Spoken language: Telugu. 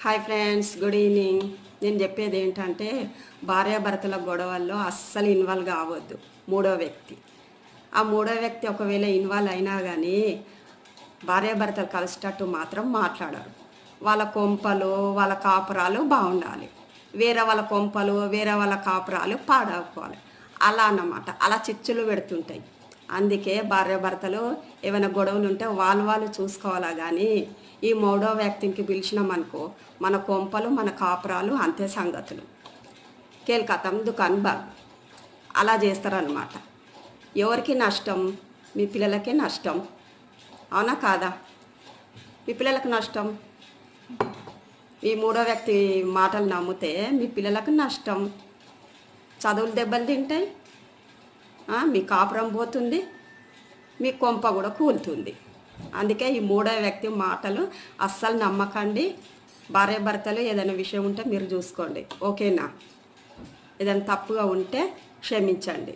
Hi friends good evening. నేను చెప్పేది ఏంటంటే భార్యాభర్తల గొడవల్లో అస్సలు ఇన్వాల్వ్ కావద్దు. మూడో వ్యక్తి. ఆ మూడో వ్యక్తి ఒకవేళ ఇన్వాల్వ్ అయినా కానీ భార్యాభర్తలు కలిసేటట్టు మాత్రం మాట్లాడరు. వాళ్ళ కొంపలు వాళ్ళ కాపురాలు బాగుండాలి. వేరే వాళ్ళ కొంపలు వేరే వాళ్ళ కాపురాలు పాడవుకోవాలి. అలా అన్నమాట. అలా చిచ్చులు పెడుతుంటాయి. అందుకే భార్యాభర్తలు ఏమైనా గొడవలు ఉంటే వాళ్ళు వాళ్ళు చూసుకోవాలా కానీ ఈ మూడో వ్యక్తికి పిలిచినామనుకో మన కొంపలు మన కాపురాలు అంతే సంగతులు. కేల్కతం దుకాన్ బాగ్ అలా చేస్తారనమాట ఎవరికి నష్టం? మీ పిల్లలకే నష్టం. అవునా కాదా? మీ పిల్లలకు నష్టం? ఈ మూడో వ్యక్తి మాటలు నమ్మితే మీ పిల్లలకు నష్టం. చదువులు దెబ్బలు తింటాయి మీ కాపురం పోతుంది మీ కొంప కూడా కూలుతుంది. అందుకే ఈ మూడో వ్యక్తి మాటలు అస్సలు నమ్మకండి. భార్య భర్తలు ఏదైనా విషయం ఉంటే మీరు చూసుకోండి. ఓకేనా? ఏదైనా తప్పుగా ఉంటే క్షమించండి.